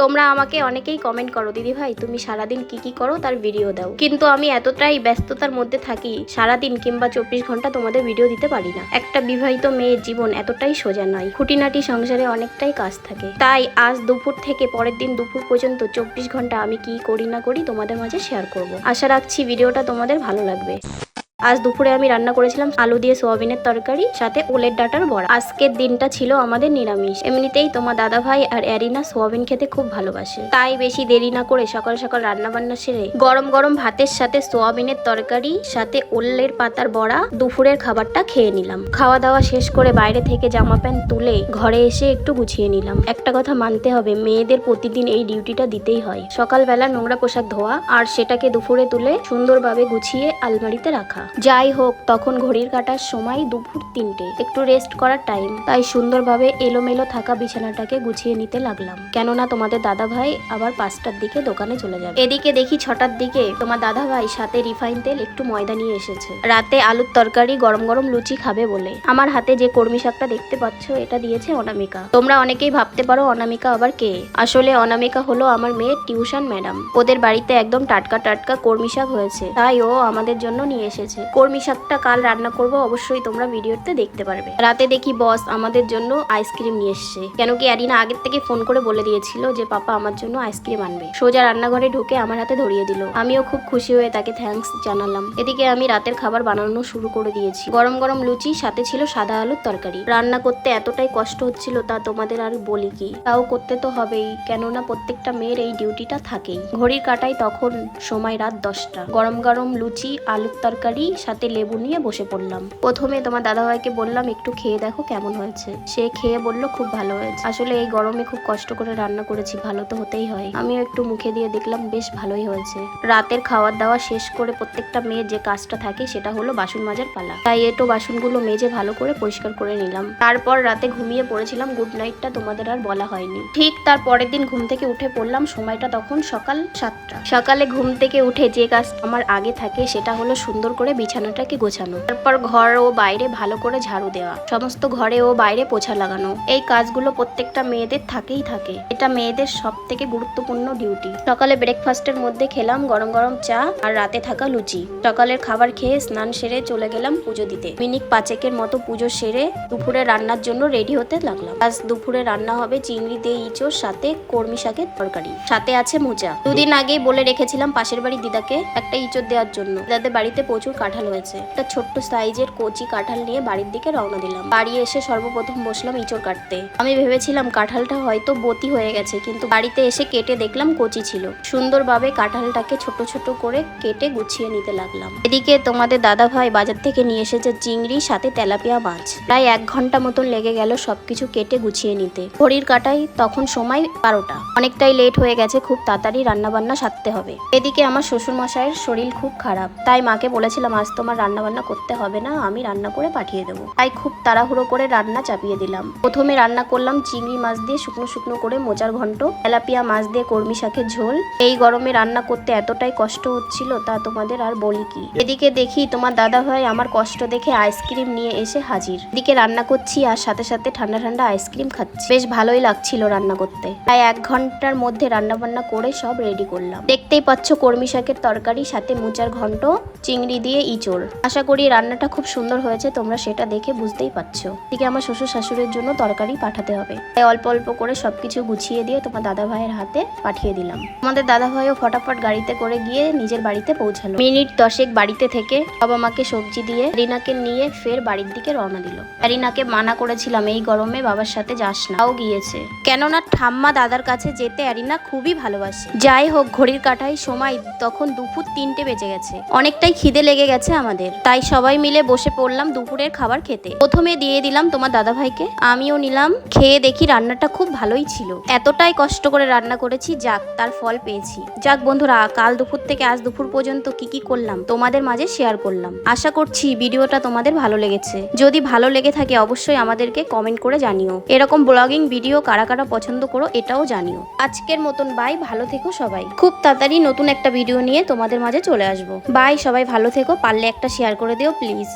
তোমরা আমাকে অনেকেই কমেন্ট করো, দিদি ভাই, তুমি সারাদিন কি কি করো তার ভিডিও দাও। কিন্তু আমি এতটাই ব্যস্ততার মধ্যে থাকি, সারাদিন কিংবা চব্বিশ ঘণ্টা তোমাদের ভিডিও দিতে পারি না। একটা বিবাহিত মেয়ের জীবন এতটাই সোজা নয়। খুঁটিনাটি সংসারে অনেকটাই কাজ থাকে। তাই আজ দুপুর থেকে পরের দিন দুপুর পর্যন্ত চব্বিশ ঘণ্টা আমি কি করি না করি তোমাদের মাঝে শেয়ার করব। আশা রাখছি ভিডিওটা তোমাদের ভালো লাগবে। আজ দুপুরে আমি রান্না করেছিলাম আলু দিয়ে সোয়াবিনের তরকারি, সাথে ওলের ডাটার বড়া। আজকের দিনটা ছিল আমাদের নিরামিষ। এমনিতেই তোমার দাদা ভাই আর অ্যারিনা সোয়াবিন খেতে খুব ভালোবাসে। তাই বেশি দেরি না করে সকাল সকাল রান্না বান্না সেরে গরম গরম ভাতের সাথে সোয়াবিনের তরকারি, সাথে ওলের পাতার বড়া, দুপুরের খাবারটা খেয়ে নিলাম। খাওয়া দাওয়া শেষ করে বাইরে থেকে জামা প্যান্ট তুলে ঘরে এসে একটু গুছিয়ে নিলাম। একটা কথা মানতে হবে, মেয়েদের প্রতিদিন এই ডিউটিটা দিতেই হয়। সকালবেলা নোংরা পোশাক ধোয়া আর সেটাকে দুপুরে তুলে সুন্দরভাবে গুছিয়ে আলমারিতে রাখা। যাই হোক, তখন ঘড়ির কাটার সময় দুপুর তিনটে। একটু রেস্ট করার টাইম তাই সুন্দরভাবে এলোমেলো থাকা বিছানাটাকে গুছিয়ে নিতে লাগলাম। কেননা তোমাদের দাদা ভাই আবার পাঁচটার দিকে দোকানে চলে যাবে। এদিকে দেখি ছটার দিকে তোমার দাদা ভাই সাথে রিফাইন তেল, একটু ময়দা নিয়ে এসেছে। রাতে আলুর তরকারি, গরম গরম লুচি খাবে বলে। আমার হাতে যে কর্মী শাকটা দেখতে পাচ্ছ, এটা দিয়েছে অনামিকা। তোমরা অনেকেই ভাবতে পারো অনামিকা আবার কে? আসলে অনামিকা হলো আমার মেয়ের টিউশন ম্যাডাম। ওদের বাড়িতে একদম টাটকা টাটকা কর্মী শাক হয়েছে। তাই ও আমাদের জন্য নিয়ে এসেছে। কর্মী শাকটা কাল রান্না করব, অবশ্যই তোমরা ভিডিওতে দেখতে পারবে। রাতে দেখি বস আমাদের জন্য আইসক্রিম নিয়ে এসছে। কেন কি অ্যারিনা আগের থেকে ফোন করে বলে দিয়েছিল যে, পাপা আমার জন্য আইসক্রিম আনবে। সোজা রান্নাঘরে ঢুকে আমার হাতে ধরিয়ে দিল। আমিও খুব খুশি হয়ে তাকে থ্যাঙ্কস জানালাম। এদিকে আমি রাতের খাবার বানানো শুরু করে দিয়েছি। গরম গরম লুচি, সাথে ছিল সাদা আলুর তরকারি। রান্না করতে এতটাই কষ্ট হচ্ছিল তা তোমাদের আর বলি কি। তাও করতে তো হবেই, কেননা প্রত্যেকটা মেয়ের এই ডিউটিটা থাকেই। ঘড়ির কাটাই তখন সময় রাত দশটা। গরম গরম লুচি, আলুর তরকারি সাথে লেবু নিয়ে বসে পড়লাম। প্রথমে তোমার দাদাভাইকে বললাম, একটু খেয়ে দেখো কেমন হয়েছে। সে খেয়ে বলল, খুব ভালো হয়েছে। আসলে এই গরমে খুব কষ্ট করে রান্না করেছি, ভালো তো হতেই হয়। আমিও একটু মুখে দিয়ে দেখলাম, বেশ ভালোই হয়েছে। রাতের খাওয়ার দাওয়া শেষ করে প্রত্যেকটা মেয়ের যে কাজটা থাকে, সেটা হলো বাসন মাজার পালা। তাই এটো বাসনগুলো মেজে ভালো করে পরিষ্কার করে নিলাম। তারপর রাতে ঘুমিয়ে পড়েছিলাম, গুড নাইটটা তোমাদের আর বলা হয়নি। ঠিক তার পরের দিন ঘুম থেকে উঠে পড়লাম, সময়টা তখন সকাল সাতটা। সকালে ঘুম থেকে উঠে যে কাজ আমার আগে থাকে, সেটা হলো সুন্দর করে বিছানাটাকে গোছানো। তারপর ঘর ও বাইরে ভালো করে ঝাড়ু দেওয়া। সমস্ত ঘরে ও বাইরে পোছা লাগানো। এই কাজগুলো প্রত্যেকটা মেয়েদের থাকেই থাকে। এটা মেয়েদের সব থেকে গুরুত্বপূর্ণ ডিউটি। সকালে ব্রেকফাস্টের মধ্যে খেলাম গরম গরম চা আর রাতে থাকা লুচি। সকালের খাবার খেয়ে স্নান সেরে চলে গেলাম পুজো দিতে। মিনিট পাঁচেকের মতো পুজো সেরে দুপুরে রান্নার জন্য রেডি হতে লাগলাম। আজ দুপুরে রান্না হবে চিংড়ি দিয়ে ইঁচোর সাথে কর্মী শাকের তরকারি। সাথে আছে মোজা দুদিন আগেই বলে রেখেছিলাম পাশের বাড়ি দিদাকে একটা ইঁচড় দেওয়ার জন্য। দিদাদের বাড়িতে প্রচুর কাঁঠাল হয়েছে। একটা ছোট্ট সাইজের কচি কাঁঠাল নিয়ে বাড়ির দিকে রওনা দিলাম। বাড়ি এসে সর্বপ্রথম বসলাম ইঁচড় কাটতে। আমি ভেবেছিলাম কাঁঠালটা হয়তো বতি হয়ে গেছে, কিন্তু বাড়িতে এসে কেটে দেখলাম কচি ছিল। সুন্দরভাবে কাঁঠালটাকে ছোট ছোট করে কেটে গুছিয়ে নিতে লাগলাম। এদিকে তোমাদের দাদা ভাই বাজার থেকে নিয়ে এসেছে চিংড়ি, সাথে তেলাপিয়া মাছ। প্রায় এক ঘণ্টা মতন লেগে গেল সবকিছু কেটে গুছিয়ে নিতে। ঘড়ির কাটাই তখন সময় বারোটা। অনেকটাই লেট হয়ে গেছে, খুব তাড়াতাড়ি রান্না বান্না সারতে হবে। এদিকে আমার শ্বশুর মশাইয়ের শরীর খুব খারাপ, তাই মাকে বলেছিলাম আজ তোমার রান্না বান্না করতে হবে না, আমি রান্না করে পাঠিয়ে দেবো। তাই খুব তাড়াহুড়ো করে রান্না চাপিয়ে দিলাম। প্রথমে রান্না করলাম চিংড়ি মাছ দিয়ে শুকনো শুকনো করে মোচার ঘন্ট, তেলাপিয়া মাছ দিয়ে কর্মী শাকের ঝোল। এই গরমে রান্না করতে এতটাই কষ্ট হচ্ছিল, তা তোমাদের আর বলি কি। এদিকে দেখি তোমার দাদা ভাই আমার কষ্ট দেখে আইসক্রিম নিয়ে এসে হাজির। এদিকে রান্না করছি আর সাথে সাথে ঠান্ডা ঠান্ডা আইসক্রিম খাচ্ছি। বেশ ভালোই লাগছিল রান্না করতে। তাই এক ঘণ্টার মধ্যে রান্না বান্না করে সব রেডি করলাম। দেখতেই পাচ্ছ কর্মী শাকের তরকারি, সাথে মোচার ঘন্ট, চিংড়ি দিয়ে ইঁচড় আশা করি রান্নাটা খুব সুন্দর হয়েছে, তোমরা সেটা দেখে বুঝতেই পারছ। এদিকে আমার শ্বশুর শাশুড়ির জন্য তরকারি পাঠাতে হবে। তাই অল্প অল্প করে সবকিছু গুছিয়ে দিয়ে তোমার দাদা ভাইয়ের হাতে পাঠিয়ে দিলাম। আমাদের দাদা ভাইও ফটাফট গাড়িতে করে গিয়ে নিজের বাড়িতে পৌঁছালো। মিনিট দশেক বাড়িতে থেকে বাবা মাকে সবজি দিয়ে রিনাকে নিয়ে ফের বাড়ির দিকে রওনা দিল। রিনাকে মানা করেছিলাম, এই গরমে বাবার সাথে যাস না। তাও গিয়েছে। কেননা ঠাম্মা দাদার কাছে যেতে অ্যারিনা খুবই ভালোবাসে। যাই হোক, ঘড়ির কাটাই সময় তখন দুপুর তিনটে বেজে গেছে। অনেকটাই খিদে লেগে গেছে। আমাদের। তাই সবাই মিলে বসে পড়লাম দুপুরের খাবার খেতে। প্রথমে দিয়ে দিলাম তোমার দাদা ভাইকে আমিও নিলাম। খেয়ে দেখি রান্নাটা খুব ভালোই ছিল। এতটাই কষ্ট করে রান্না করেছি, যাক, তার ফল পেয়েছি। যাক বন্ধুরা, কাল দুপুর থেকে আজ দুপুর পর্যন্ত কি কি করলাম, তোমাদের মাঝে শেয়ার করলাম। আশা করছি ভিডিওটা তোমাদের ভালো লেগেছে। যদি ভালো লেগে থাকে, অবশ্যই আমাদেরকে কমেন্ট করে জানিও। এরকম ব্লগিং ভিডিও কারা কারা পছন্দ করো, এটাও জানিও। আজকের মতন বাই ভালো থেকো সবাই। খুব তাড়াতাড়ি নতুন একটা ভিডিও নিয়ে তোমাদের মাঝে চলে আসব। বাই সবাই ভালো থেকো। পারলে একটা শেয়ার করে দিও প্লিজ